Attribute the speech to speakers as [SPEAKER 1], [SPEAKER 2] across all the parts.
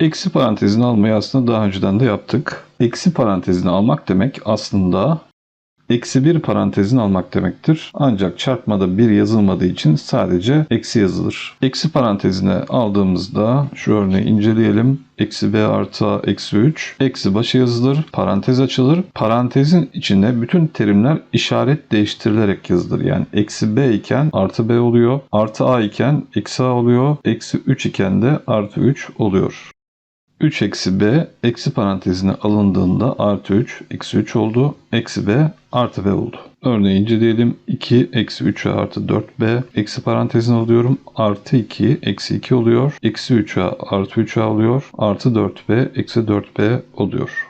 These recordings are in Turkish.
[SPEAKER 1] Eksi parantezini almayı aslında daha önceden de yaptık. Eksi parantezini almak demek aslında eksi bir parantezini almak demektir. Ancak çarpmada bir yazılmadığı için sadece eksi yazılır. Eksi parantezine aldığımızda şu örneği inceleyelim. Eksi b artı eksi 3. Eksi başı yazılır. Parantez açılır. Parantezin içinde bütün terimler işaret değiştirilerek yazılır. Yani eksi b iken artı b oluyor. Artı a iken eksi a oluyor. Eksi 3 iken de artı 3 oluyor. 3 eksi b eksi parantezine alındığında artı 3 eksi 3 oldu. Eksi b artı b oldu. Örneği inceleyelim. 2 eksi 3a artı 4b eksi parantezine alıyorum. Artı 2 eksi 2 oluyor. Eksi 3a artı 3a oluyor. Artı 4b eksi 4b oluyor.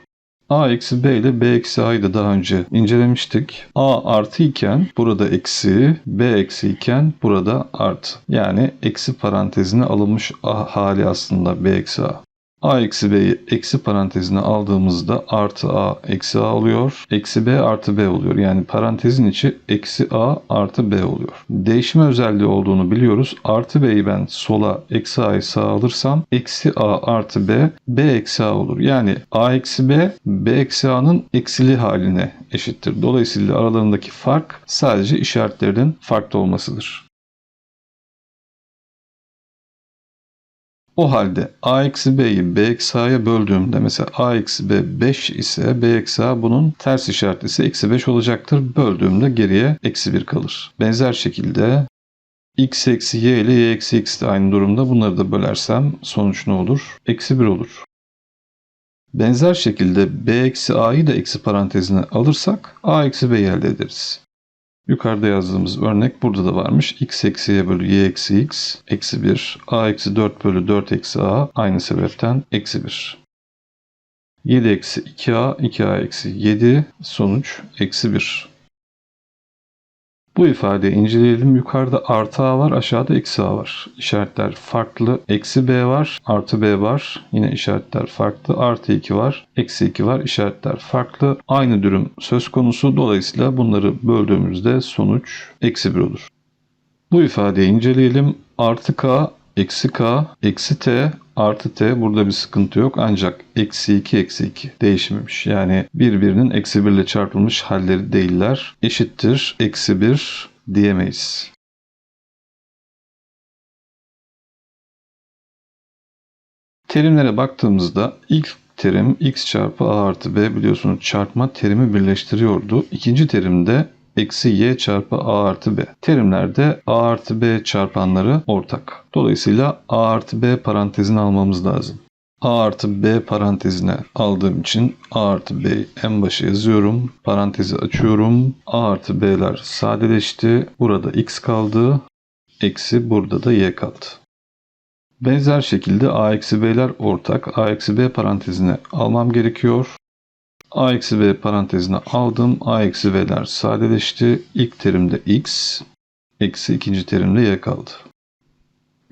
[SPEAKER 1] A eksi B ile B eksi A'yı da daha önce incelemiştik. A artı iken burada eksi, B eksi iken burada artı. Yani eksi parantezine alınmış A hali aslında B eksi A. A eksi B'yi eksi parantezine aldığımızda artı A eksi A oluyor. Eksi B artı B oluyor. Yani parantezin içi eksi A artı B oluyor. Değişme özelliği olduğunu biliyoruz. Artı B'yi ben sola eksi A'yı sağa alırsam eksi A artı B B eksi A olur. Yani A eksi B B eksi A'nın eksili haline eşittir. Dolayısıyla aralarındaki fark sadece işaretlerinin farklı olmasıdır. O halde a eksi b'yi b eksi a'ya böldüğümde mesela a eksi b 5 ise b eksi a bunun ters işaretlisi eksi 5 olacaktır. Böldüğümde geriye eksi 1 kalır. Benzer şekilde x eksi y ile y eksi x de aynı durumda. Bunları da bölersem sonuç ne olur? Eksi 1 olur. Benzer şekilde b eksi a'yı da eksi parantezine alırsak a eksi b'yi elde ederiz. Yukarıda yazdığımız örnek burada da varmış. x eksi y bölü y eksi x eksi 1. a eksi 4 bölü 4 eksi a aynı sebepten eksi 1. 7 eksi 2a 2a eksi 7 sonuç eksi 1. Bu ifadeyi inceleyelim. Yukarıda artı a var, aşağıda eksi a var. İşaretler farklı. Eksi b var, artı b var. Yine işaretler farklı. Artı 2 var, eksi 2 var. İşaretler farklı. Aynı durum söz konusu. Dolayısıyla bunları böldüğümüzde sonuç eksi 1 olur. Bu ifadeyi inceleyelim. Artı k, eksi k, eksi t, artı t burada bir sıkıntı yok ancak eksi 2 eksi 2 değişmemiş. Yani birbirinin eksi 1 ile çarpılmış halleri değiller. Eşittir eksi 1 diyemeyiz. Terimlere baktığımızda ilk terim x çarpı a artı b biliyorsunuz çarpma terimi birleştiriyordu. İkinci terimde eksi y çarpı a artı b. Terimlerde a artı b çarpanları ortak. Dolayısıyla a artı b parantezini almamız lazım. a artı b parantezine aldığım için a artı b'yi en başa yazıyorum. Parantezi açıyorum. a artı b'ler sadeleşti. Burada x kaldı. Eksi burada da y kaldı. Benzer şekilde a eksi b'ler ortak. a eksi b parantezine almam gerekiyor. A eksi B parantezine aldım. A eksi B'ler sadeleşti. İlk terimde X, eksi ikinci terimde Y kaldı.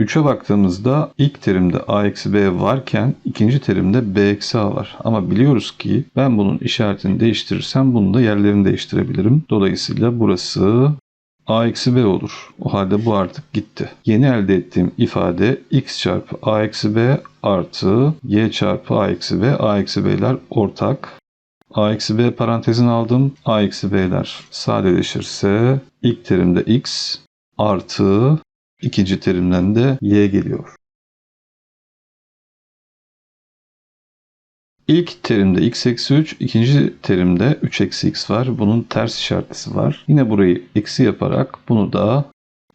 [SPEAKER 1] 3'e baktığımızda ilk terimde A eksi B varken ikinci terimde B eksi A var. Ama biliyoruz ki ben bunun işaretini değiştirirsem bunu da yerlerini değiştirebilirim. Dolayısıyla burası A eksi B olur. O halde bu artık gitti. Yeni elde ettiğim ifade x çarpı A eksi B artı y çarpı A eksi B. A eksi B'ler ortak. A eksi B parantezini aldım. A eksi B'ler sadeleşirse ilk terimde X artı ikinci terimden de Y geliyor. İlk terimde x eksi 3, ikinci terimde 3 eksi x var. Bunun ters işaretlisi var. Yine burayı eksi yaparak bunu da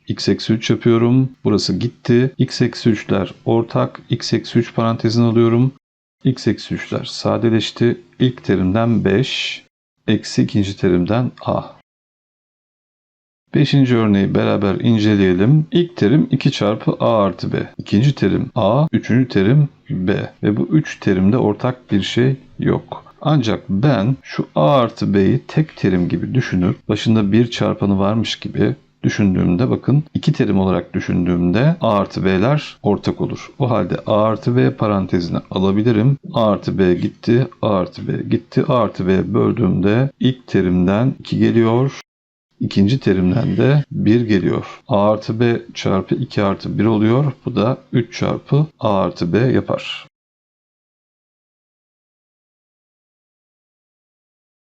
[SPEAKER 1] x eksi 3 yapıyorum. Burası gitti. x eksi 3'ler ortak. x eksi 3 parantezini alıyorum x eksi 3'ler sadeleşti. İlk terimden 5, eksi ikinci terimden a. Beşinci örneği beraber inceleyelim. İlk terim 2 çarpı a artı b. İkinci terim a, üçüncü terim b. Ve bu üç terimde ortak bir şey yok. Ancak ben şu a artı b'yi tek terim gibi düşünüp başında bir çarpanı varmış gibi düşündüğümde bakın iki terim olarak düşündüğümde A artı B'ler ortak olur. O halde A artı B parantezine alabilirim. A artı B gitti, A artı B gitti. A artı B böldüğümde ilk terimden 2 geliyor. İkinci terimden de 1 geliyor. A artı B çarpı 2 artı 1 oluyor. Bu da 3 çarpı A artı B yapar.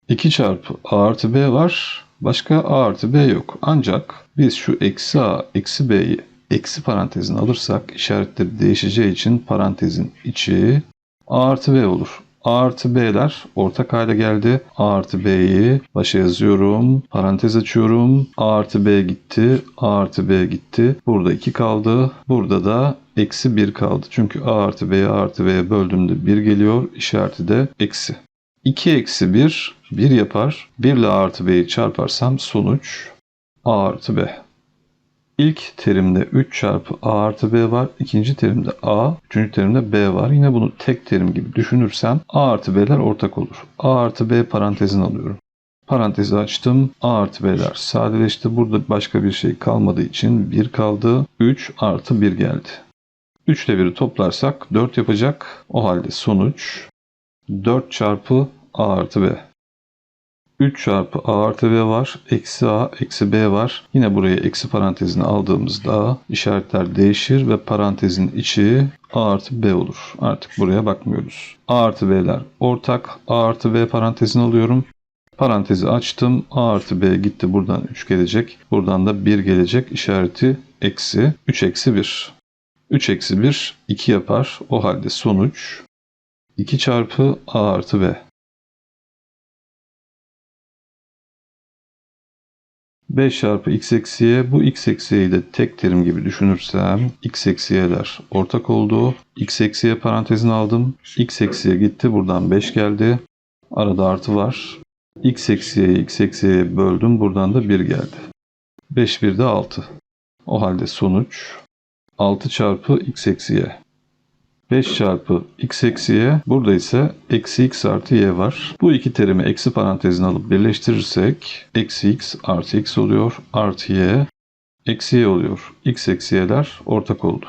[SPEAKER 1] 2 çarpı A artı B var. Başka a artı b yok. Ancak biz şu eksi a eksi b'yi eksi parantezine alırsak işaretleri değişeceği için parantezin içi a artı b olur. A artı B'ler ortak hale geldi. A artı B'yi başa yazıyorum. Parantez açıyorum. A artı B gitti. A artı B gitti. Burada 2 kaldı. Burada da eksi 1 kaldı. Çünkü A artı B'ye artı B'ye böldüğümde 1 geliyor. İşareti de eksi. 2 eksi 1 1 yapar. 1 ile artı B'yi çarparsam sonuç A artı B. İlk terimde 3 çarpı A artı B var. İkinci terimde A, üçüncü terimde B var. Yine bunu tek terim gibi düşünürsem A artı B'ler ortak olur. A artı B parantezini alıyorum. Parantezi açtım. A artı B'ler sadeleşti. Burada başka bir şey kalmadığı için 1 kaldı. 3 artı 1 geldi. 3 ile 1'i toplarsak 4 yapacak. O halde sonuç 4 çarpı A artı B. 3 çarpı a artı b var. Eksi a eksi b var. Yine buraya eksi parantezini aldığımızda işaretler değişir ve parantezin içi a artı b olur. Artık buraya bakmıyoruz. a artı b'ler ortak. a artı b parantezini alıyorum. Parantezi açtım. a artı b gitti. Buradan 3 gelecek. Buradan da 1 gelecek. İşareti eksi. 3 eksi 1. 3 eksi 1 2 yapar. O halde sonuç 2 çarpı a artı b. 5 çarpı x eksi y bu x eksi y'yi de tek terim gibi düşünürsem x eksi y'ler ortak oldu. x eksi y parantezini aldım. x eksi y gitti buradan 5 geldi. Arada artı var. x eksi y'yi x eksi y'ye böldüm buradan da 1 geldi. 5 1 de 6. O halde sonuç 6 çarpı x eksi y. 5 çarpı x eksi y. Burada ise eksi x artı y var. Bu iki terimi eksi parantezine alıp birleştirirsek eksi x artı x oluyor. Artı y eksi y oluyor. x eksi y'ler ortak oldu.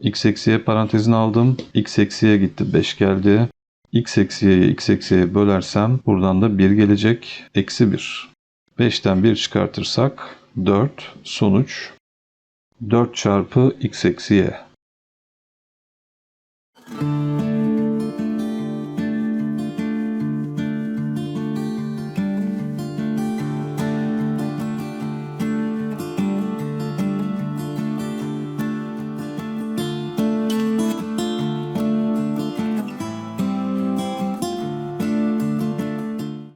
[SPEAKER 1] x eksi y parantezine aldım. x eksi y gitti 5 geldi. x eksi y'yi x eksi y'ye bölersem buradan da 1 gelecek. Eksi 1. 5'ten 1 çıkartırsak 4 sonuç 4 çarpı x eksi y.